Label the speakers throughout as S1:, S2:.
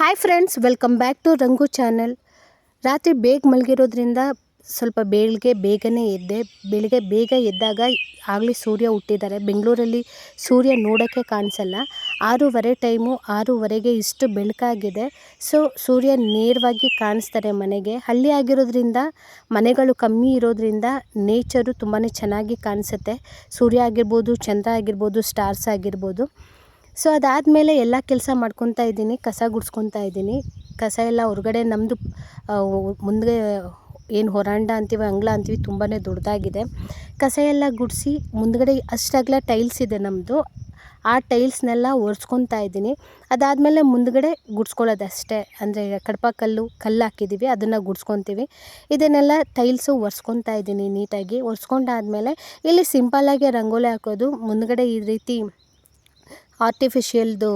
S1: Hi friends welcome back to Rangu channel ರಾತ್ರಿ ಬೇಗ ಮಲಗಿರೋದ್ರಿಂದ ಸ್ವಲ್ಪ ಬೆಳಗ್ಗೆ ಬೇಗನೆ ಎದ್ದೆ. ಬೆಳಗ್ಗೆ ಬೇಗ ಎದ್ದಾಗ ಆಗಲಿ ಸೂರ್ಯ ಹುಟ್ಟಿದ್ದಾರೆ. ಬೆಂಗಳೂರಲ್ಲಿ ಸೂರ್ಯ ನೋಡೋಕ್ಕೆ ಕಾಣಿಸಲ್ಲ. ಆರೂವರೆ ಟೈಮು ಆರೂವರೆಗೆ ಇಷ್ಟು ಬೆಳಕಾಗಿದೆ. ಸೊ ಸೂರ್ಯ ನೇರವಾಗಿ ಕಾಣಿಸ್ತಾರೆ ಮನೆಗೆ. ಹಳ್ಳಿ ಆಗಿರೋದ್ರಿಂದ, ಮನೆಗಳು ಕಮ್ಮಿ ಇರೋದ್ರಿಂದ ನೇಚರು ತುಂಬಾ ಚೆನ್ನಾಗಿ ಕಾಣಿಸುತ್ತೆ. ಸೂರ್ಯ ಆಗಿರ್ಬೋದು, ಚಂದ್ರ ಆಗಿರ್ಬೋದು ಸ್ಟಾರ್ಸ್ ಆಗಿರ್ಬೋದು. ಸೊ ಅದಾದಮೇಲೆ ಎಲ್ಲ ಕೆಲಸ ಮಾಡ್ಕೊತಾ ಇದ್ದೀನಿ, ಕಸ ಗುಡಿಸ್ಕೊತಾ ಇದ್ದೀನಿ. ಕಸ ಎಲ್ಲ ಹೊರಗಡೆ ನಮ್ಮದು ಮುಂದೆ ಏನು ಹೊರಾಂಡ ಅಂತೀವಿ ಅಂಗಳ ಅಂತೀವಿ ತುಂಬಾ ದೊಡ್ಡದಾಗಿದೆ ಕಸ ಎಲ್ಲ ಗುಡಿಸಿ ಮುಂದ್ಗಡೆ ಅಷ್ಟಾಗಲ ಟೈಲ್ಸ್ ಇದೆ ನಮ್ಮದು ಆ ಟೈಲ್ಸ್ನೆಲ್ಲ ಒರೆಸ್ಕೊತಾ ಇದ್ದೀನಿ. ಅದಾದಮೇಲೆ ಮುಂದ್ಗಡೆ ಗುಡಿಸ್ಕೊಳ್ಳೋದು ಅಷ್ಟೇ ಅಂದರೆ ಕಡಪ ಕಲ್ಲು ಕಲ್ಲು ಹಾಕಿದ್ದೀವಿ ಅದನ್ನು ಗುಡ್ಸ್ಕೊತೀವಿ. ಇದನ್ನೆಲ್ಲ ಟೈಲ್ಸು ಒರೆಸ್ಕೊತಾ ಇದ್ದೀನಿ ನೀಟಾಗಿ. ಒರೆಸ್ಕೊಂಡಾದ್ಮೇಲೆ ಇಲ್ಲಿ ಸಿಂಪಲ್ಲಾಗಿ ರಂಗೋಲಿ ಹಾಕೋದು. ಮುಂದ್ಗಡೆ ಈ ರೀತಿ ಆರ್ಟಿಫಿಷಿಯಲ್ದು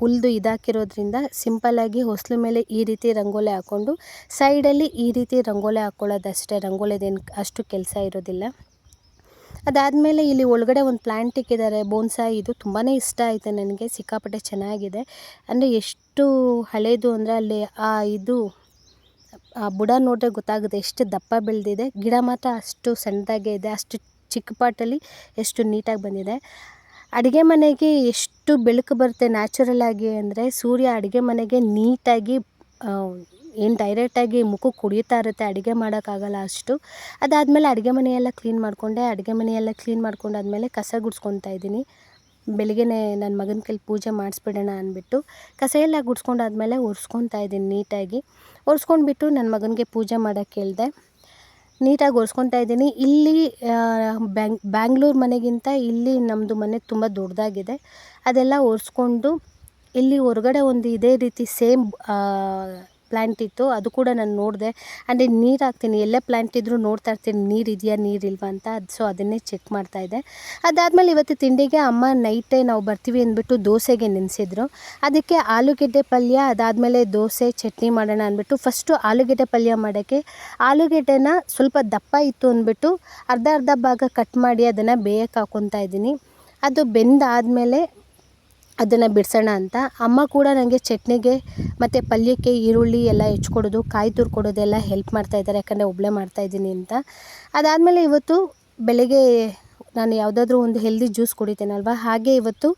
S1: ಹುಲ್ದು ಇದಾಕಿರೋದ್ರಿಂದ ಸಿಂಪಲ್ಲಾಗಿ ಹೊಸ್ಲು ಮೇಲೆ ಈ ರೀತಿ ರಂಗೋಲಿ ಹಾಕ್ಕೊಂಡು ಸೈಡಲ್ಲಿ ಈ ರೀತಿ ರಂಗೋಲಿ ಹಾಕ್ಕೊಳ್ಳೋದಷ್ಟೇ ರಂಗೋಲಿದೇನು ಅಷ್ಟು ಕೆಲಸ ಇರೋದಿಲ್ಲ. ಅದಾದಮೇಲೆ ಇಲ್ಲಿ ಒಳಗಡೆ ಒಂದು ಪ್ಲ್ಯಾಂಟ್ ಇಕ್ಕಿದ್ದಾರೆ ಬೋನ್ಸಾಯಿ. ಇದು ತುಂಬಾ ಇಷ್ಟ ಆಯಿತು ನನಗೆ. ಸಿಕ್ಕಾಪಟ್ಟೆ ಚೆನ್ನಾಗಿದೆ. ಅಂದರೆ ಎಷ್ಟು ಹಳೇದು ಅಂದರೆ ಅಲ್ಲಿ ಆ ಇದು, ಆ ಬುಡ ನೋಡಿದ್ರೆ ಗೊತ್ತಾಗುತ್ತೆ ಎಷ್ಟು ದಪ್ಪ ಬೆಳೆದಿದೆ. ಗಿಡ ಮಾತ್ರ ಅಷ್ಟು ಸಣ್ಣದಾಗೆ ಇದೆ. ಅಷ್ಟು ಚಿಕ್ಕ ಪಾಟಲ್ಲಿ ಎಷ್ಟು ನೀಟಾಗಿ ಬಂದಿದೆ. ಅಡುಗೆ ಮನೆಗೆ ಎಷ್ಟು ಬೆಳಕು ಬರುತ್ತೆ ನ್ಯಾಚುರಲ್ಲಾಗಿ ಅಂದರೆ ಸೂರ್ಯ ಅಡುಗೆ ಮನೆಗೆ ನೀಟಾಗಿ ಏನು ಡೈರೆಕ್ಟಾಗಿ ಮುಖಕ್ಕೆ ಹೊಡಿತಾ ಇರುತ್ತೆ, ಅಡುಗೆ ಮಾಡೋಕ್ಕಾಗಲ್ಲ ಅಷ್ಟು. ಅದಾದಮೇಲೆ ಅಡುಗೆ ಮನೆಯೆಲ್ಲ ಕ್ಲೀನ್ ಮಾಡಿಕೊಂಡೆ. ಅಡುಗೆ ಮನೆಯೆಲ್ಲ ಕ್ಲೀನ್ ಮಾಡ್ಕೊಂಡಾದಮೇಲೆ ಕಸ ಗುಡ್ಸ್ಕೊತಾ ಇದ್ದೀನಿ. ಬೆಳಗ್ಗೆನೇ ನನ್ನ ಮಗನ ಕೈಲಿ ಪೂಜೆ ಮಾಡಿಸ್ಬಿಡೋಣ ಅಂದ್ಬಿಟ್ಟು ಕಸ ಎಲ್ಲ ಗುಡಿಸ್ಕೊಂಡಾದ್ಮೇಲೆ ಒರೆಸ್ಕೊತಾ ಇದ್ದೀನಿ ನೀಟಾಗಿ. ಒರೆಸ್ಕೊಂಡ್ಬಿಟ್ಟು ನನ್ನ ಮಗನಿಗೆ ಪೂಜೆ ಮಾಡೋಕ್ಕೆ ಹೇಳಿದೆ. ನೀಟಾಗಿ ಒರೆಸ್ಕೊತಾ ಇದ್ದೀನಿ. ಇಲ್ಲಿ ಬ್ಯಾಂಗ್, ಬ್ಯಾಂಗ್ಳೂರು ಮನೆಗಿಂತ ಇಲ್ಲಿ ನಮ್ಮದು ಮನೆ ತುಂಬ ದೊಡ್ಡದಾಗಿದೆ. ಅದೆಲ್ಲ ಒರೆಸ್ಕೊಂಡು ಇಲ್ಲಿ ಹೊರಗಡೆ ಒಂದು ಇದೇ ರೀತಿ ಸೇಮ್ ಪ್ಲ್ಯಾಂಟ್ ಇತ್ತು, ಅದು ಕೂಡ ನಾನು ನೋಡಿದೆ. ಅಂದರೆ ನೀರು ಹಾಕ್ತೀನಿ, ಎಲ್ಲೇ ಪ್ಲ್ಯಾಂಟ್ ಇದ್ದರೂ ನೋಡ್ತಾ ಇರ್ತೀನಿ, ನೀರು ಇದೆಯಾ ನೀರಿಲ್ವಾ ಅಂತ. ಅದು ಸೊ ಅದನ್ನೇ ಚೆಕ್ ಮಾಡ್ತಾಯಿದ್ದೆ ಅದಾದಮೇಲೆ ಇವತ್ತು ತಿಂಡಿಗೆ ಅಮ್ಮ ನೈಟೇ ನಾವು ಬರ್ತೀವಿ ಅಂದ್ಬಿಟ್ಟು ದೋಸೆಗೆ ನೆನೆಸಿದ್ರು. ಅದಕ್ಕೆ ಆಲೂಗೆಡ್ಡೆ ಪಲ್ಯ, ಅದಾದಮೇಲೆ ದೋಸೆ, ಚಟ್ನಿ ಮಾಡೋಣ ಅಂದ್ಬಿಟ್ಟು ಫಸ್ಟು ಆಲೂಗೆಡ್ಡೆ ಪಲ್ಯ ಮಾಡೋಕ್ಕೆ ಆಲೂಗೆಡ್ಡೆನ ಸ್ವಲ್ಪ ದಪ್ಪ ಇತ್ತು ಅಂದ್ಬಿಟ್ಟು ಅರ್ಧ ಅರ್ಧ ಭಾಗ ಕಟ್ ಮಾಡಿ ಅದನ್ನು ಬೇಯಕ್ಕೆ ಹಾಕ್ಕೊತಾ ಇದ್ದೀನಿ. ಅದು ಬೆಂದಾದಮೇಲೆ ಅದನ್ನು ಬಿಡಿಸೋಣ ಅಂತ. ಅಮ್ಮ ಕೂಡ ನನಗೆ ಚಟ್ನಿಗೆ ಮತ್ತು ಪಲ್ಯಕ್ಕೆ ಈರುಳ್ಳಿ ಎಲ್ಲ ಹೆಚ್ಕೊಡೋದು, ಕಾಯಿ ತುರ್ಕೊಡೋದೆಲ್ಲ ಹೆಲ್ಪ್ ಮಾಡ್ತಾಯಿದ್ದಾರೆ ಯಾಕಂದರೆ ಒಬ್ಬಳೇ ಮಾಡ್ತಾಯಿದ್ದೀನಿ ಅಂತ. ಅದಾದಮೇಲೆ ಇವತ್ತು ಬೆಳಗ್ಗೆ ನಾನು ಯಾವುದಾದ್ರೂ ಒಂದು ಹೆಲ್ದಿ ಜ್ಯೂಸ್ ಕುಡಿತೇನಲ್ವ? ಹಾಗೆ ಇವತ್ತು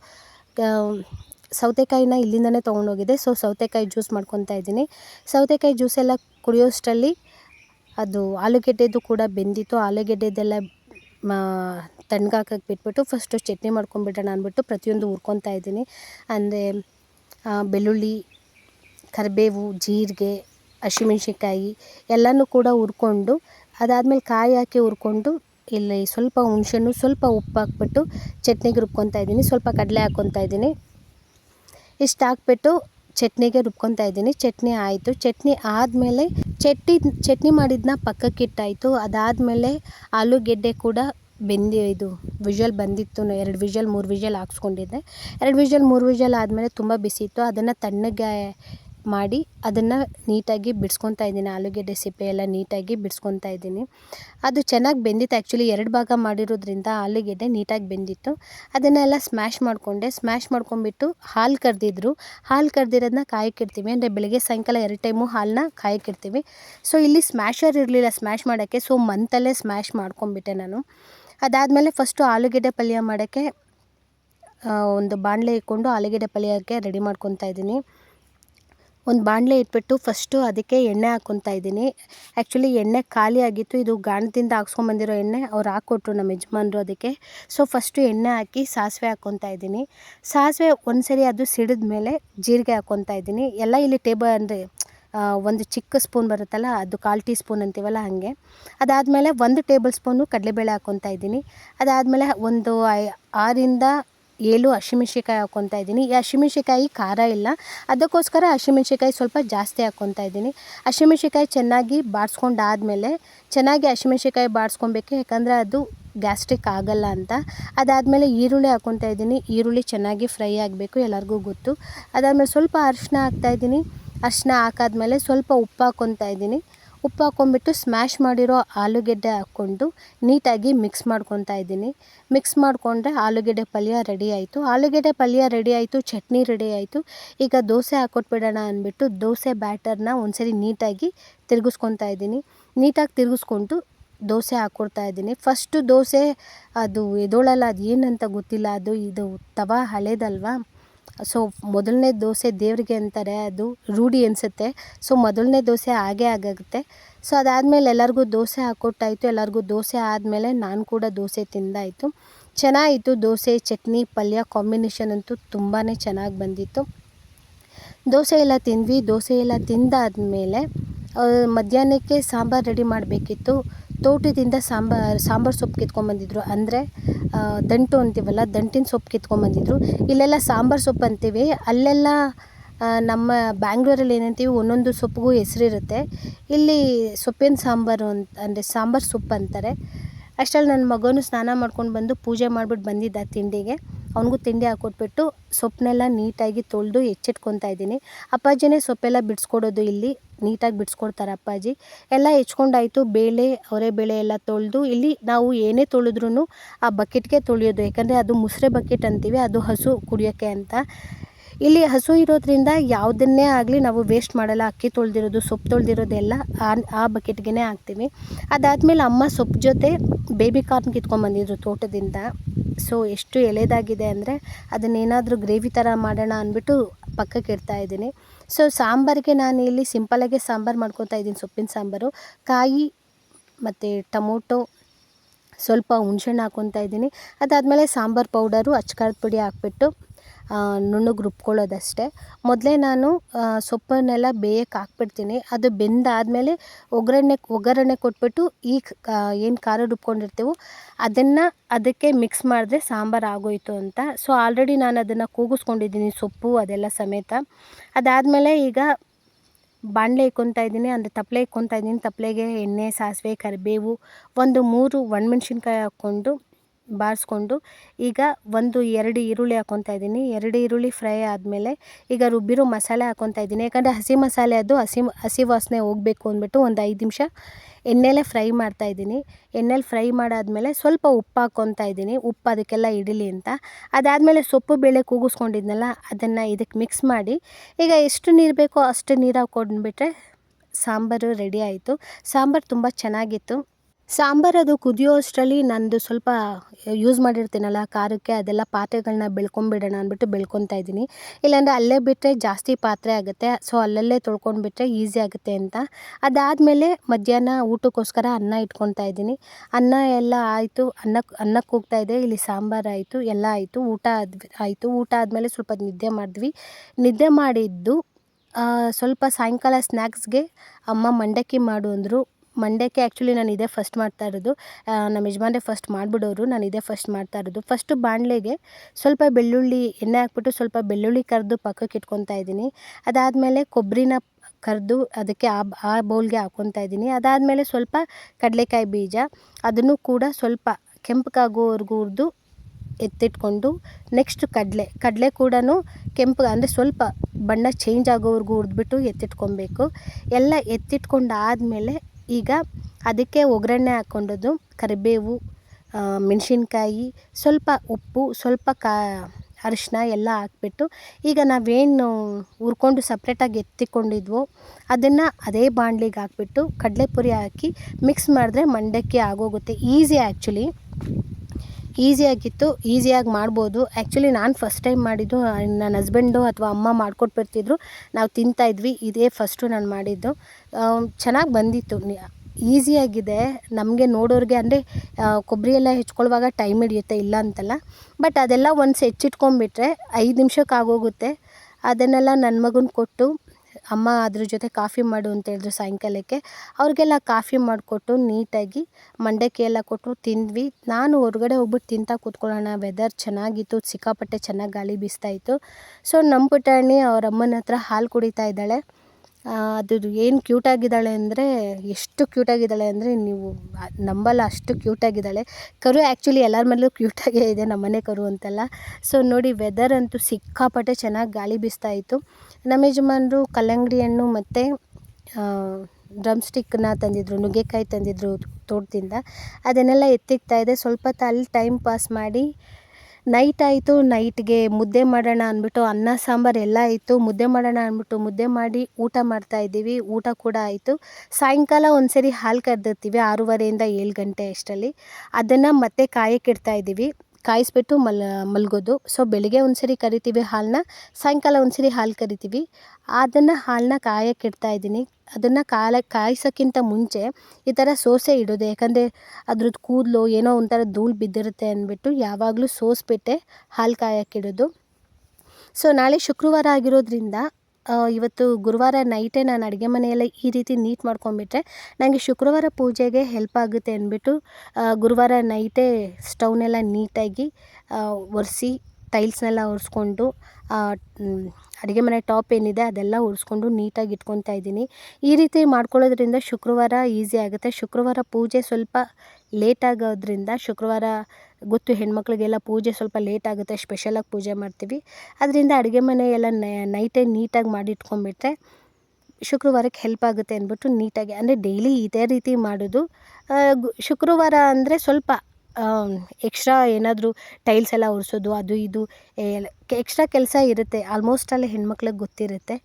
S1: ಸೌತೆಕಾಯಿನ ಇಲ್ಲಿಂದನೇ ತೊಗೊಂಡೋಗಿದ್ದೆ. ಸೊ ಸೌತೆಕಾಯಿ ಜ್ಯೂಸ್ ಮಾಡ್ಕೊತಾ ಇದ್ದೀನಿ. ಸೌತೆಕಾಯಿ ಜ್ಯೂಸೆಲ್ಲ ಕುಡಿಯೋಷ್ಟರಲ್ಲಿ ಅದು ಆಲೂಗೆಡ್ಡೆದು ಕೂಡ ಬೆಂದಿತ್ತು. ಆಲೂಗೆಡ್ಡೆದೆಲ್ಲ ಮಾ ತಣ್ಣಗಾಕಕ್ಕೆ ಬಿಟ್ಬಿಟ್ಟು ಫಸ್ಟು ಚಟ್ನಿ ಮಾಡ್ಕೊಂಬಿಡೋಣ ಅಂದ್ಬಿಟ್ಟು ಪ್ರತಿಯೊಂದು ಹುರ್ಕೊತಾ ಇದ್ದೀನಿ. ಅಂದರೆ ಬೆಳ್ಳುಳ್ಳಿ, ಕರಿಬೇವು, ಜೀರಿಗೆ, ಹಸಿಮೆಣ್ಸಿನ್ಕಾಯಿ ಎಲ್ಲನೂ ಕೂಡ ಹುರ್ಕೊಂಡು ಅದಾದಮೇಲೆ ಕಾಯಿ ಹಾಕಿ ಹುರ್ಕೊಂಡು ಇಲ್ಲಿ ಸ್ವಲ್ಪ ಹುಣ್ಸೆಹಣ್ಣು, ಸ್ವಲ್ಪ ಉಪ್ಪು ಹಾಕ್ಬಿಟ್ಟು ಚಟ್ನಿಗೆ ರುಬ್ಕೊತಾ ಇದ್ದೀನಿ. ಸ್ವಲ್ಪ ಕಡಲೆ ಹಾಕ್ಕೊತಾ ಇದ್ದೀನಿ. ಇಷ್ಟು ಹಾಕ್ಬಿಟ್ಟು ಚಟ್ನಿಗೆ ರುಬ್ಕೊತಾ ಇದ್ದೀನಿ. ಚಟ್ನಿ ಆಯಿತು. ಚಟ್ನಿ ಆದಮೇಲೆ ಚಟ್ನಿ ಚಟ್ನಿ ಮಾಡಿದ್ದನ್ನ ಪಕ್ಕಕ್ಕಿಟ್ಟಾಯಿತು ಅದಾದಮೇಲೆ ಆಲೂಗೆಡ್ಡೆ ಕೂಡ ಬೆಂದಿ, ಇದು ವಿಷಲ್ ಬಂದಿತ್ತು. ಎರಡು ವಿಷಲ್, ಮೂರು ವಿಷಲ್ ಹಾಕ್ಸ್ಕೊಂಡಿದ್ದೆ. ಎರಡು ವಿಷಲ್, ಮೂರು ವಿಷಲ್ ಆದಮೇಲೆ ತುಂಬ ಬಿಸಿ ಇತ್ತು. ಅದನ್ನು ತಣ್ಣಗೆ ಮಾಡಿ ಅದನ್ನು ನೀಟಾಗಿ ಬಿಡಿಸ್ಕೊತಾ ಇದ್ದೀನಿ. ಆಲೂಗೆಡ್ಡೆ ಸಿಪ್ಪೆ ಎಲ್ಲ ನೀಟಾಗಿ ಬಿಡಿಸ್ಕೊತಾ ಇದ್ದೀನಿ. ಅದು ಚೆನ್ನಾಗಿ ಬೆಂದಿತ್ತು. ಆ್ಯಕ್ಚುಲಿ ಎರಡು ಭಾಗ ಮಾಡಿರೋದ್ರಿಂದ ಆಲೂಗೆಡ್ಡೆ ನೀಟಾಗಿ ಬೆಂದಿತ್ತು. ಅದನ್ನೆಲ್ಲ ಸ್ಮ್ಯಾಶ್ ಮಾಡಿಕೊಂಡೆ. ಸ್ಮ್ಯಾಶ್ ಮಾಡ್ಕೊಂಬಿಟ್ಟು ಹಾಲು ಕರೆದಿದ್ರು. ಹಾಲು ಕರೆದಿರೋದನ್ನ ಕಾಯಕ್ಕಿಡ್ತೀವಿ ಅಂದರೆ ಬೆಳಗ್ಗೆ ಸಾಯಂಕಾಲ ಎರಡು ಟೈಮು ಹಾಲನ್ನ ಕಾಯಕ್ಕಿಡ್ತೀವಿ ಸೊ ಇಲ್ಲಿ ಸ್ಮ್ಯಾಶರ್ ಇರಲಿಲ್ಲ. ಸ್ಮ್ಯಾಶ್ ಮಾಡೋಕ್ಕೆ. ಸೊ ಮಂತಲ್ಲೇ ಸ್ಮ್ಯಾಶ್ ಮಾಡ್ಕೊಂಬಿಟ್ಟೆ ನಾನು. ಅದಾದಮೇಲೆ ಫಸ್ಟು ಆಲೂಗೆಡ್ಡೆ ಪಲ್ಯ ಮಾಡೋಕ್ಕೆ ಒಂದು ಬಾಣಲೆ ಇಟ್ಕೊಂಡು ಆಲೂಗೆಡ್ಡೆ ಪಲ್ಯಕ್ಕೆ ರೆಡಿ ಮಾಡ್ಕೊತಾ ಇದ್ದೀನಿ. ಒಂದು ಬಾಣಲೆ ಇಟ್ಬಿಟ್ಟು ಫಸ್ಟು ಅದಕ್ಕೆ ಎಣ್ಣೆ ಹಾಕ್ಕೊತಾ ಇದ್ದೀನಿ. ಆ್ಯಕ್ಚುಲಿ ಎಣ್ಣೆ ಖಾಲಿ ಆಗಿತ್ತು, ಇದು ಗಾಣದಿಂದ ಹಾಕ್ಸ್ಕೊಂಬಂದಿರೋ ಎಣ್ಣೆ, ಅವ್ರು ಹಾಕ್ಕೊಟ್ರು ನಮ್ಮ ಯಜಮಾನ್ರು ಅದಕ್ಕೆ. ಸೊ ಫಸ್ಟು ಎಣ್ಣೆ ಹಾಕಿ ಸಾಸಿವೆ ಹಾಕ್ಕೊತಾ ಇದ್ದೀನಿ. ಸಾಸಿವೆ ಒಂದು ಸರಿ ಅದು ಸಿಡಿದ ಮೇಲೆ ಜೀರಿಗೆ ಹಾಕ್ಕೊತಾ ಇದ್ದೀನಿ. ಎಲ್ಲ ಇಲ್ಲಿ ಟೇಬಲ್ ಅಂದರೆ ಒಂದು ಚಿಕ್ಕ ಸ್ಪೂನ್ ಬರುತ್ತಲ್ಲ, ಅದು ಕಾಲು ಟೀ ಸ್ಪೂನ್ ಅಂತೀವಲ್ಲ ಹಾಗೆ. ಅದಾದಮೇಲೆ ಒಂದು ಟೇಬಲ್ ಸ್ಪೂನು ಕಡಲೆಬೇಳೆ ಹಾಕ್ಕೊತಾ ಇದ್ದೀನಿ. ಅದಾದಮೇಲೆ ಒಂದು ಐ, ಆರಿಂದ ಏಳು ಹಸಿಮೆಣ್ಸಿಕಾಯಿ ಹಾಕ್ಕೊತಾ ಇದ್ದೀನಿ. ಈ ಹಸಿಮೆಣ್ಸಿಕಾಯಿ ಖಾರ ಇಲ್ಲ. ಅದಕ್ಕೋಸ್ಕರ ಹಸಿಮೆಣ್ಸಿಕಾಯಿ ಸ್ವಲ್ಪ ಜಾಸ್ತಿ ಹಾಕ್ಕೊತಾ ಇದ್ದೀನಿ. ಹಸಿಮೆಣ್ಸಿಕಾಯಿ ಚೆನ್ನಾಗಿ ಬಾಡಿಸ್ಕೊಂಡಾದ್ಮೇಲೆ ಚೆನ್ನಾಗಿ ಹಸಿಮೆಣ್ಸಿಕಾಯಿ ಬಾಡಿಸ್ಕೊಬೇಕು ಯಾಕಂದರೆ ಅದು ಗ್ಯಾಸ್ಟ್ರಿಕ್ ಆಗಲ್ಲ ಅಂತ. ಅದಾದಮೇಲೆ ಈರುಳ್ಳಿ ಹಾಕ್ಕೊತಾ ಇದ್ದೀನಿ. ಈರುಳ್ಳಿ ಚೆನ್ನಾಗಿ ಫ್ರೈ ಆಗಬೇಕು, ಎಲ್ಲರಿಗೂ ಗೊತ್ತು. ಅದಾದಮೇಲೆ ಸ್ವಲ್ಪ ಅರಿಶಿನ ಹಾಕ್ತಾಯಿದ್ದೀನಿ ಅರಿಶಿನ ಹಾಕಾದ್ಮೇಲೆ ಸ್ವಲ್ಪ ಉಪ್ಪು ಹಾಕ್ಕೊತಾ ಇದ್ದೀನಿ. ಉಪ್ಪು ಹಾಕ್ಕೊಂಬಿಟ್ಟು ಸ್ಮ್ಯಾಶ್ ಮಾಡಿರೋ ಆಲೂಗೆಡ್ಡೆ ಹಾಕ್ಕೊಂಡು ನೀಟಾಗಿ ಮಿಕ್ಸ್ ಮಾಡ್ಕೊತಾ ಇದ್ದೀನಿ. ಮಿಕ್ಸ್ ಮಾಡಿಕೊಂಡ್ರೆ ಆಲೂಗೆಡ್ಡೆ ಪಲ್ಯ ರೆಡಿ ಆಯಿತು. ಆಲೂಗೆಡ್ಡೆ ಪಲ್ಯ ರೆಡಿ ಆಯಿತು, ಚಟ್ನಿ ರೆಡಿ ಆಯಿತು. ಈಗ ದೋಸೆ ಹಾಕ್ಕೊಟ್ಬಿಡೋಣ ಅಂದ್ಬಿಟ್ಟು ದೋಸೆ ಬ್ಯಾಟರ್ನ ಒಂದ್ಸರಿ ನೀಟಾಗಿ ತಿರುಗಿಸ್ಕೊತಾ ಇದ್ದೀನಿ. ನೀಟಾಗಿ ತಿರುಗಿಸ್ಕೊಂಡು ದೋಸೆ ಹಾಕ್ಕೊಡ್ತಾ ಇದ್ದೀನಿ. ಫಸ್ಟು ದೋಸೆ ಅದು ಎದೋಳಲ್ಲ, ಅದು ಏನಂತ ಗೊತ್ತಿಲ್ಲ. ಅದು ಇದು ತವಾ ಹಳೇದಲ್ವಾ? ಸೊ ಮೊದಲನೇ ದೋಸೆ ದೇವರಿಗೆ ಅಂತಾರೆ, ಅದು ರೂಢಿ ಅನಿಸುತ್ತೆ. ಸೊ ಮೊದಲನೇ ದೋಸೆ ಹಾಗೇ ಆಗುತ್ತೆ ಸೊ ಅದಾದಮೇಲೆ ಎಲ್ಲರಿಗೂ ದೋಸೆ ಹಾಕ್ಕೊಟ್ಟಾಯಿತು ಎಲ್ಲರಿಗೂ ದೋಸೆ ಆದಮೇಲೆ ನಾನು ಕೂಡ ದೋಸೆ ತಿಂದಾಯಿತು. ಚೆನ್ನಾಗಿತ್ತು ದೋಸೆ, ಚಟ್ನಿ, ಪಲ್ಯ ಕಾಂಬಿನೇಷನ್ ಅಂತೂ ತುಂಬಾ ಚೆನ್ನಾಗಿ ಬಂದಿತ್ತು. ದೋಸೆ ಎಲ್ಲ ತಿಂದ್ವಿ. ದೋಸೆ ಎಲ್ಲ ತಿಂದಾದಮೇಲೆ ಮಧ್ಯಾಹ್ನಕ್ಕೆ ಸಾಂಬಾರು ರೆಡಿ ಮಾಡಬೇಕಿತ್ತು. ತೋಟದಿಂದ ಸಾಂಬಾರು ಸಾಂಬಾರು ಸೊಪ್ಪು ಕಿತ್ಕೊಂಡ್ಬಂದಿದ್ರು ಅಂದರೆ ದಂಟು ಅಂತೀವಲ್ಲ, ದಂಟಿನ ಸೊಪ್ಪು ಕಿತ್ಕೊಂಬಂದಿದ್ರು. ಇಲ್ಲೆಲ್ಲ ಸಾಂಬಾರು ಸೊಪ್ಪು ಅಂತೀವಿ. ಅಲ್ಲೆಲ್ಲ ನಮ್ಮ ಬ್ಯಾಂಗ್ಳೂರಲ್ಲಿ ಏನಂತೀವಿ, ಒಂದೊಂದು ಸೊಪ್ಪಿಗೂ ಹೆಸರಿರುತ್ತೆ. ಇಲ್ಲಿ ಸೊಪ್ಪಿನ ಸಾಂಬಾರು ಅಂತ ಅಂದರೆ ಸಾಂಬಾರು ಸೊಪ್ಪು ಅಂತಾರೆ. ಅಷ್ಟರಲ್ಲಿ ನನ್ನ ಮಗನೂ ಸ್ನಾನ ಮಾಡ್ಕೊಂಡು ಬಂದು ಪೂಜೆ ಮಾಡಿಬಿಟ್ಟು ಬಂದಿದ್ದ ತಿಂಡಿಗೆ. ಅವನಿಗೂ ತಿಂಡಿ ಹಾಕ್ಕೊಟ್ಬಿಟ್ಟು ಸೊಪ್ಪನ್ನೆಲ್ಲ ನೀಟಾಗಿ ತೊಳೆದು ಹೆಚ್ಚಿಟ್ಕೊತಾ ಇದ್ದೀನಿ. ಅಪ್ಪಾಜಿನೇ ಸೊಪ್ಪೆಲ್ಲ ಬಿಡಿಸ್ಕೊಡೋದು ಇಲ್ಲಿ. ನೀಟಾಗಿ ಬಿಡಿಸ್ಕೊಡ್ತಾರೆ ಅಪ್ಪಾಜಿ ಎಲ್ಲ ಹೆಚ್ಕೊಂಡಾಯಿತು, ಬೇಳೆ ಅವರೆಬೇಳೆ ಎಲ್ಲ ತೊಳೆದು, ಇಲ್ಲಿ ನಾವು ಏನೇ ತೊಳೆದ್ರೂ ಆ ಬಕೆಟ್ಗೆ ತೊಳೆಯೋದು, ಯಾಕಂದರೆ ಅದು ಮುಸ್ರೆ ಬಕೆಟ್ ಅಂತೀವಿ, ಅದು ಹಸು ಕುಡಿಯೋಕ್ಕೆ ಅಂತ. ಇಲ್ಲಿ ಹಸು ಇರೋದ್ರಿಂದ ಯಾವುದನ್ನೇ ಆಗಲಿ ನಾವು ವೇಸ್ಟ್ ಮಾಡಲ್ಲ, ಅಕ್ಕಿ ತೊಳೆದಿರೋದು, ಸೊಪ್ಪು ತೊಳೆದಿರೋದೆಲ್ಲ ಆ ಆ ಬಕೆಟ್ಗೆ ಹಾಕ್ತೀವಿ. ಅದಾದಮೇಲೆ ಅಮ್ಮ ಸೊಪ್ಪು ಜೊತೆ ಬೇಬಿ ಕಾರ್ನ್ ಕಿತ್ಕೊಂಡ್ಬಂದಿದ್ರು ತೋಟದಿಂದ. ಸೊ ಎಷ್ಟು ಎಳೆದಾಗಿದೆ ಅಂದರೆ ಅದನ್ನೇನಾದರೂ ಗ್ರೇವಿ ಥರ ಮಾಡೋಣ ಅಂದ್ಬಿಟ್ಟು ಪಕ್ಕಕ್ಕೆ ಇಡ್ತಾ ಇದ್ದೀನಿ. ಸೊ ಸಾಂಬಾರಿಗೆ ನಾನು ಇಲ್ಲಿ ಸಿಂಪಲಾಗೆ ಸಾಂಬಾರು ಮಾಡ್ಕೊತಾ ಇದ್ದೀನಿ. ಸೊಪ್ಪಿನ ಸಾಂಬಾರು, ಕಾಯಿ ಮತ್ತು ಟೊಮೊಟೊ, ಸ್ವಲ್ಪ ಹುಣ್ಸೆಹಣ್ಣು ಹಾಕ್ಕೊತಾ ಇದ್ದೀನಿ. ಅದಾದಮೇಲೆ ಸಾಂಬಾರು ಪೌಡರು ಅಚ್ಕಾರದ ಪುಡಿ ಹಾಕ್ಬಿಟ್ಟು ನುಣ್ಣಗೆ ರುಬ್ಕೊಳ್ಳೋದಷ್ಟೇ ಮೊದಲೇ ನಾನು ಸೊಪ್ಪನ್ನೆಲ್ಲ ಬೇಯಕ್ಕೆ ಹಾಕ್ಬಿಡ್ತೀನಿ. ಅದು ಬೆಂದಾದಮೇಲೆ ಒಗ್ಗರಣೆ ಒಗ್ಗರಣೆ ಕೊಟ್ಬಿಟ್ಟು ಈ ಏನು ಖಾರ ರುಬ್ಕೊಂಡಿರ್ತೀವೋ ಅದನ್ನು ಅದಕ್ಕೆ ಮಿಕ್ಸ್ ಮಾಡಿದ್ರೆ ಸಾಂಬಾರು ಆಗೋಯಿತು ಅಂತ. ಸೊ, ಆಲ್ರೆಡಿ ನಾನು ಅದನ್ನು ಕೂಗಿಸ್ಕೊಂಡಿದ್ದೀನಿ, ಸೊಪ್ಪು ಅದೆಲ್ಲ ಸಮೇತ. ಅದಾದಮೇಲೆ ಈಗ ಬಾಣಲೆ ಇಕ್ಕೊತಾ ಇದ್ದೀನಿ, ಅಂದರೆ ತಪ್ಪಲೆ ಇಕ್ಕೊತಾ ಇದ್ದೀನಿ. ತಪ್ಪಲೆಗೆ ಎಣ್ಣೆ, ಸಾಸಿವೆ, ಕರಿಬೇವು, ಒಂದು ಮೂರು ಒಣಮೆಣ್ಸಿನ್ಕಾಯಿ ಹಾಕ್ಕೊಂಡು ಬಾರಿಸ್ಕೊಂಡು ಈಗ ಒಂದು ಎರಡು ಈರುಳ್ಳಿ ಹಾಕ್ಕೊತಾ ಇದ್ದೀನಿ. ಎರಡು ಈರುಳ್ಳಿ ಫ್ರೈ ಆದಮೇಲೆ ಈಗ ರುಬ್ಬಿರೋ ಮಸಾಲೆ ಹಾಕೊತಾ ಇದ್ದೀನಿ. ಯಾಕಂದರೆ ಹಸಿ ಮಸಾಲೆ ಅದು ಹಸಿ ಹಸಿ ವಾಸನೆ ಹೋಗಬೇಕು ಅಂದ್ಬಿಟ್ಟು ಒಂದು ಐದು ನಿಮಿಷ ಎಣ್ಣೆಲೇ ಫ್ರೈ ಮಾಡ್ತಾ ಇದ್ದೀನಿ. ಎಣ್ಣೆಲಿ ಫ್ರೈ ಮಾಡಾದಮೇಲೆ ಸ್ವಲ್ಪ ಉಪ್ಪು ಹಾಕೊತಾ ಇದ್ದೀನಿ. ಉಪ್ಪು ಅದಕ್ಕೆಲ್ಲ ಇಡಲಿ ಅಂತ. ಅದಾದಮೇಲೆ ಸೊಪ್ಪು ಬೇಳೆ ಕೂಗಿಸ್ಕೊಂಡಿದ್ನಲ್ಲ, ಅದನ್ನು ಇದಕ್ಕೆ ಮಿಕ್ಸ್ ಮಾಡಿ ಈಗ ಎಷ್ಟು ನೀರು ಬೇಕೋ ಅಷ್ಟು ನೀರು ಹಾಕೊಂಡ್ಬಿಟ್ರೆ ಸಾಂಬಾರು ರೆಡಿ ಆಯಿತು. ಸಾಂಬಾರು ತುಂಬ ಚೆನ್ನಾಗಿತ್ತು. ಸಾಂಬಾರು ಅದು ಕುದಿಯೋ ಅಷ್ಟರಲ್ಲಿ ನಂದು ಸ್ವಲ್ಪ ಯೂಸ್ ಮಾಡಿರ್ತೀನಲ್ಲ ಖಾರಕ್ಕೆ, ಅದೆಲ್ಲ ಪಾತ್ರೆಗಳನ್ನ ಬೆಳ್ಕೊಂಬಿಡೋಣ ಅಂದ್ಬಿಟ್ಟು ಬೆಳ್ಕೊತಾ ಇದ್ದೀನಿ. ಇಲ್ಲಾಂದರೆ ಅಲ್ಲೇ ಬಿಟ್ಟರೆ ಜಾಸ್ತಿ ಪಾತ್ರೆ ಆಗುತ್ತೆ. ಸೊ, ಅಲ್ಲಲ್ಲೇ ತೊಳ್ಕೊಂಡ್ಬಿಟ್ರೆ ಈಸಿ ಆಗುತ್ತೆ ಅಂತ. ಅದಾದಮೇಲೆ ಮಧ್ಯಾಹ್ನ ಊಟಕ್ಕೋಸ್ಕರ ಅನ್ನ ಇಟ್ಕೊತಾ ಇದ್ದೀನಿ. ಅನ್ನ ಎಲ್ಲ ಆಯಿತು. ಅನ್ನಕ್ಕೆ ಅನ್ನಕ್ಕೆ ಹೋಗ್ತಾ ಇದೆ. ಇಲ್ಲಿ ಸಾಂಬಾರು ಆಯಿತು. ಎಲ್ಲ ಆಯಿತು. ಊಟ ಆಯಿತು. ಊಟ ಆದಮೇಲೆ ಸ್ವಲ್ಪ ನಿದ್ದೆ ಮಾಡಿದ್ವಿ. ನಿದ್ದೆ ಮಾಡಿದ್ದು ಸ್ವಲ್ಪ ಸಾಯಂಕಾಲ ಸ್ನ್ಯಾಕ್ಸ್ಗೆ ಅಮ್ಮ ಮಂಡಕ್ಕಿ ಮಾಡು ಅಂದರು. ಮಂಡ್ಯಕ್ಕೆ ಆ್ಯಕ್ಚುಲಿ ನಾನು ಇದೇ ಫಸ್ಟ್ ಮಾಡ್ತಾ ಇರೋದು. ನಮ್ಮ ಯಜಮಾನ್ರೆ ಫಸ್ಟ್ ಮಾಡಿಬಿಡೋರು. ನಾನು ಇದೇ ಫಸ್ಟ್ ಮಾಡ್ತಾ ಇರೋದು. ಫಸ್ಟು ಬಾಣಲೆಗೆ ಸ್ವಲ್ಪ ಬೆಳ್ಳುಳ್ಳಿ ಎಣ್ಣೆ ಹಾಕ್ಬಿಟ್ಟು ಸ್ವಲ್ಪ ಬೆಳ್ಳುಳ್ಳಿ ಕರೆದು ಪಕ್ಕಕ್ಕೆ ಇಟ್ಕೊತಾ ಇದ್ದೀನಿ. ಅದಾದಮೇಲೆ ಕೊಬ್ಬರಿನ ಕರೆದು ಅದಕ್ಕೆ ಆ ಆ ಬೌಲ್ಗೆ ಹಾಕ್ಕೊತಾ ಇದ್ದೀನಿ. ಅದಾದಮೇಲೆ ಸ್ವಲ್ಪ ಕಡಲೆಕಾಯಿ ಬೀಜ. ಅದನ್ನು ಕೂಡ ಸ್ವಲ್ಪ ಕೆಂಪಗಾಗೋವರೆಗೂ ಹುರಿದು ಎತ್ತಿಟ್ಕೊಂಡು ನೆಕ್ಸ್ಟ್ ಕಡಲೆ. ಕಡಲೆ ಕೂಡ ಕೆಂಪು, ಅಂದರೆ ಸ್ವಲ್ಪ ಬಣ್ಣ ಚೇಂಜ್ ಆಗೋವರೆಗೂ ಹುರಿದ್ಬಿಟ್ಟು ಎತ್ತಿಟ್ಕೊಬೇಕು ಎಲ್ಲ ಎತ್ತಿಟ್ಕೊಂಡಾದಮೇಲೆ ಈಗ ಅದಕ್ಕೆ ಒಗ್ಗರಣೆ ಹಾಕ್ಕೊಂಡದ್ದು ಕರಿಬೇವು ಮೆಣಸಿನ್ಕಾಯಿ, ಸ್ವಲ್ಪ ಉಪ್ಪು, ಸ್ವಲ್ಪ ಕಾ ಅರಿಶಿನ ಎಲ್ಲ ಹಾಕ್ಬಿಟ್ಟು ಈಗ ನಾವೇನು ಹುರ್ಕೊಂಡು ಸಪ್ರೇಟಾಗಿ ಎತ್ತಿಕೊಂಡಿದ್ವೋ ಅದನ್ನು ಅದೇ ಬಾಣ್ಲಿಗೆ ಹಾಕ್ಬಿಟ್ಟು ಕಡಲೆಪುರಿ ಹಾಕಿ ಮಿಕ್ಸ್ ಮಾಡಿದ್ರೆ ಮಂಡಕ್ಕಿ ಆಗೋಗುತ್ತೆ. ಈಸಿ ಆ್ಯಕ್ಚುಲಿ ಈಸಿಯಾಗಿತ್ತು ಈಸಿಯಾಗಿ ಮಾಡ್ಬೋದು. ಆ್ಯಕ್ಚುಲಿ ನಾನು ಫಸ್ಟ್ ಟೈಮ್ ಮಾಡಿದ್ದು ನನ್ನ ಹಸ್ಬೆಂಡು ಅಥವಾ ಅಮ್ಮ ಮಾಡಿಕೊಟ್ಬಿಡ್ತಿದ್ರು. ನಾವು ತಿಂತಾಯಿದ್ವಿ ಇದೇ ಫಸ್ಟು ನಾನು ಮಾಡಿದ್ದು. ಚೆನ್ನಾಗಿ ಬಂದಿತ್ತು. ಈಸಿಯಾಗಿದೆ ನಮಗೆ ನೋಡೋರಿಗೆ ಅಂದರೆ ಕೊಬ್ಬರಿ ಎಲ್ಲ ಹೆಚ್ಕೊಳ್ಳುವಾಗ ಟೈಮ್ ಹಿಡಿಯುತ್ತೆ, ಇಲ್ಲ ಅಂತಲ್ಲ. ಬಟ್ ಅದೆಲ್ಲ ಒನ್ಸ್ ಹೆಚ್ಚಿಟ್ಕೊಂಡ್ಬಿಟ್ರೆ, ಐದು ನಿಮಿಷಕ್ಕೆ ಆಗೋಗುತ್ತೆ ಅದನ್ನೆಲ್ಲ ನನ್ನ ಮಗನ ಕೊಟ್ಟು ಅಮ್ಮ ಅದ್ರ ಜೊತೆ ಕಾಫಿ ಮಾಡು ಅಂತ ಹೇಳಿದ್ರು ಸಾಯಂಕಾಲಕ್ಕೆ. ಅವ್ರಿಗೆಲ್ಲ ಕಾಫಿ ಮಾಡಿಕೊಟ್ಟು ನೀಟಾಗಿ ಮಂಡಕ್ಕಿ ಎಲ್ಲ ಕೊಟ್ಟರು ತಿಂದ್ವಿ. ನಾನು ಹೊರಗಡೆ ಹೋಗ್ಬಿಟ್ಟು ತಿಂತಾ ಕೂತ್ಕೊಳ್ಳೋಣ. ವೆದರ್ ಚೆನ್ನಾಗಿತ್ತು, ಸಿಕ್ಕಾಪಟ್ಟೆ ಚೆನ್ನಾಗಿ ಗಾಳಿ ಬೀಸ್ತಾಯಿತ್ತು ಸೊ ನಮ್ಮ ಪುಟಾಣಿ ಅವ್ರ ಅಮ್ಮನ ಹತ್ರ ಹಾಲು ಕುಡಿತಾ ಇದ್ದಾಳೆ. ಅದು ಏನು ಕ್ಯೂಟಾಗಿದ್ದಾಳೆ ಅಂದರೆ, ಎಷ್ಟು ಕ್ಯೂಟಾಗಿದ್ದಾಳೆ ಅಂದರೆ ನೀವು ನಂಬಲ್ಲ ಅಷ್ಟು ಕ್ಯೂಟಾಗಿದ್ದಾಳೆ ಕರು ಆ್ಯಕ್ಚುಲಿ ಎಲ್ಲರ ಮೇಲೂ ಕ್ಯೂಟಾಗೇ ಇದೆ ನಮ್ಮನೆ ಕರು ಅಂತೆಲ್ಲ. ಸೊ ನೋಡಿ ವೆದರ್ ಅಂತೂ ಸಿಕ್ಕಾಪಟ್ಟೆ ಚೆನ್ನಾಗಿ ಗಾಳಿ ಬೀಸ್ತಾ ಇತ್ತು. ನಮ್ಮ ಯಜಮಾನರು ಕಲ್ಲಂಗಡಿ ಹಣ್ಣು ಮತ್ತು ಡ್ರಮ್ ಸ್ಟಿಕ್ನ ತಂದಿದ್ದರು ನುಗ್ಗೆಕಾಯಿ ತಂದಿದ್ದರು ತೋಟದಿಂದ. ಅದನ್ನೆಲ್ಲ ಎತ್ತಿಕ್ತಾ ಇದೆ. ಸ್ವಲ್ಪ ಹೊತ್ತು ಅಲ್ಲಿ ಟೈಮ್ ಪಾಸ್ ಮಾಡಿ ನೈಟ್ ಆಯಿತು, ನೈಟ್ಗೆ ಮುದ್ದೆ ಮಾಡೋಣ ಅಂದ್ಬಿಟ್ಟು ಅನ್ನ, ಸಾಂಬಾರು ಎಲ್ಲ ಇತ್ತು. ಮುದ್ದೆ ಮಾಡೋಣ ಅಂದ್ಬಿಟ್ಟು ಮುದ್ದೆ ಮಾಡಿ ಊಟ ಮಾಡ್ತಾ ಇದ್ದೀವಿ. ಊಟ ಕೂಡ ಆಯಿತು. ಸಾಯಂಕಾಲ ಒಂದು ಸರಿ ಹಾಲು ಕರೆದಿರ್ತೀವಿ ಆರೂವರೆಯಿಂದ ಏಳು ಗಂಟೆ ಅಷ್ಟರಲ್ಲಿ. ಅದನ್ನು ಮತ್ತೆ ಕಾಯಕ್ಕೆ ಇಡ್ತಾ ಇದ್ದೀವಿ. ಕಾಯಿಸ್ಬಿಟ್ಟು ಮಲ್, ಮಲಗೋದು. ಸೊ ಬೆಳಿಗ್ಗೆ ಒಂದು ಸರಿ ಕರಿತೀವಿ ಹಾಲನ್ನ ಸಾಯಂಕಾಲ ಒಂದು ಸರಿ ಹಾಲು ಕರಿತೀವಿ. ಅದನ್ನು ಹಾಲನ್ನ ಕಾಯಕ್ಕೆ ಇಡ್ತಾ ಇದ್ದೀನಿ. ಅದನ್ನು ಕಾಲ, ಕಾಯಿಸೋಕ್ಕಿಂತ ಮುಂಚೆ ಈ ಥರ ಸೋಸೆ ಇಡೋದು. ಯಾಕಂದರೆ ಅದ್ರದ್ದು ಕೂದಲು ಏನೋ ಒಂಥರ ಧೂಳು ಬಿದ್ದಿರುತ್ತೆ ಅಂದ್ಬಿಟ್ಟು ಯಾವಾಗಲೂ ಸೋಸ್ಬಿಟ್ಟೆ ಹಾಲು ಕಾಯಕ್ಕಿಡೋದು ಸೊ ನಾಳೆ ಶುಕ್ರವಾರ ಆಗಿರೋದ್ರಿಂದ ಇವತ್ತು ಗುರುವಾರ ನೈಟೇ ನಾನು ಅಡುಗೆ ಮನೆಯೆಲ್ಲ ಈ ರೀತಿ ನೀಟ್ ಮಾಡ್ಕೊಂಬಿಟ್ರೆ ನನಗೆ ಶುಕ್ರವಾರ ಪೂಜೆಗೆ ಹೆಲ್ಪ್ ಆಗುತ್ತೆ ಅಂದ್ಬಿಟ್ಟು ಗುರುವಾರ ನೈಟೇ ಸ್ಟವ್ನೆಲ್ಲ ನೀಟಾಗಿ ಒರೆಸಿ ಟೈಲ್ಸ್ನೆಲ್ಲ ಒರೆಸ್ಕೊಂಡು ಅಡುಗೆ ಮನೆ ಟಾಪ್ ಏನಿದೆ ಅದೆಲ್ಲ ಒರೆಸ್ಕೊಂಡು ನೀಟಾಗಿ ಇಟ್ಕೊತಾ ಇದ್ದೀನಿ. ಈ ರೀತಿ ಮಾಡ್ಕೊಳ್ಳೋದ್ರಿಂದ ಶುಕ್ರವಾರ ಈಸಿ ಆಗುತ್ತೆ. ಶುಕ್ರವಾರ ಪೂಜೆ ಸ್ವಲ್ಪ ಲೇಟ್ ಆಗೋದ್ರಿಂದ ಶುಕ್ರವಾರ ಗೊತ್ತು ಹೆಣ್ಮಕ್ಳಿಗೆಲ್ಲ ಪೂಜೆ ಸ್ವಲ್ಪ ಲೇಟ್ ಆಗುತ್ತೆ ಸ್ಪೆಷಲಾಗಿ ಪೂಜೆ ಮಾಡ್ತೀವಿ. ಅದರಿಂದ ಅಡುಗೆ ಮನೆ ಎಲ್ಲ ನೈಟೇ ನೀಟಾಗಿ ಮಾಡಿ ಇಟ್ಕೊಂಡ್ಬಿಟ್ರೆ ಶುಕ್ರವಾರಕ್ಕೆ ಹೆಲ್ಪ್ ಆಗುತ್ತೆ ಅಂದ್ಬಿಟ್ಟು ನೀಟಾಗಿ, ಅಂದರೆ ಡೈಲಿ ಇದೇ ರೀತಿ ಮಾಡೋದು. ಶುಕ್ರವಾರ ಅಂದರೆ ಸ್ವಲ್ಪ ಎಕ್ಸ್ಟ್ರಾ ಏನಾದರೂ ಟೈಲ್ಸ್ ಎಲ್ಲ ಒರೆಸೋದು, ಅದು ಇದು ಎಕ್ಸ್ಟ್ರಾ ಕೆಲಸ ಇರುತ್ತೆ ಆಲ್ಮೋಸ್ಟ್ ಅಲ್ಲಿ ಹೆಣ್ಮಕ್ಳಿಗೆ ಗೊತ್ತಿರುತ್ತೆ.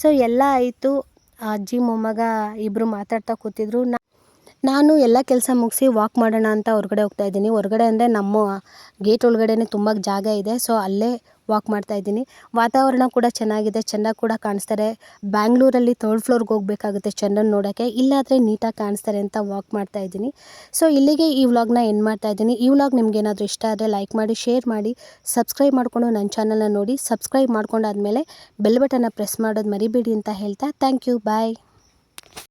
S1: ಸೊ ಎಲ್ಲ ಆಯಿತು, ಅಜ್ಜಿ, ಮೊಮ್ಮಗ ಇಬ್ಬರು ಮಾತಾಡ್ತಾ ಕೂತಿದ್ರು. ನಾನು ಎಲ್ಲ ಕೆಲಸ ಮುಗಿಸಿ ವಾಕ್ ಮಾಡೋಣ ಅಂತ ಹೊರಗಡೆ ಹೋಗ್ತಾ ಇದ್ದೀನಿ. ಹೊರಗಡೆ ಅಂದರೆ ನಮ್ಮ ಗೇಟ್ ಒಳಗಡೆನೇ ತುಂಬ ಜಾಗ ಇದೆ. ಸೊ ಅಲ್ಲೇ ವಾಕ್ ಮಾಡ್ತಾ ಇದ್ದೀನಿ. ವಾತಾವರಣ ಕೂಡ ಚೆನ್ನಾಗಿದೆ. ಚೆನ್ನಾಗಿ ಕೂಡ ಕಾಣಿಸ್ತಾರೆ. ಬ್ಯಾಂಗ್ಳೂರಲ್ಲಿ ತರ್ಡ್ ಫ್ಲೋರ್ಗೆ ಹೋಗ್ಬೇಕಾಗುತ್ತೆ ಚೆನ್ನಾಗಿ ನೋಡೋಕ್ಕೆ. ಇಲ್ಲಾದರೆ ನೀಟಾಗಿ ಕಾಣಿಸ್ತಾರೆ ಅಂತ ವಾಕ್ ಮಾಡ್ತಾ ಇದ್ದೀನಿ. ಸೊ ಇಲ್ಲಿಗೆ ಈ ವ್ಲಾಗ್ನ ಎಂಡ್ ಮಾಡ್ತಾ ಇದ್ದೀನಿ. ಈ ವ್ಲಾಗ್ ನಿಮ್ಗೆ ಏನಾದರೂ ಇಷ್ಟ ಆದರೆ ಲೈಕ್ ಮಾಡಿ ಶೇರ್ ಮಾಡಿ ಸಬ್ಸ್ಕ್ರೈಬ್ ಮಾಡಿಕೊಂಡು ನನ್ನ ಚಾನಲ್ನ ನೋಡಿ. ಸಬ್ಸ್ಕ್ರೈಬ್ ಮಾಡ್ಕೊಂಡಾದ್ಮೇಲೆ ಬೆಲ್ ಬಟನ್ನ ಪ್ರೆಸ್ ಮಾಡೋದು ಮರಿಬೇಡಿ ಅಂತ ಹೇಳ್ತಾ. Thank you bye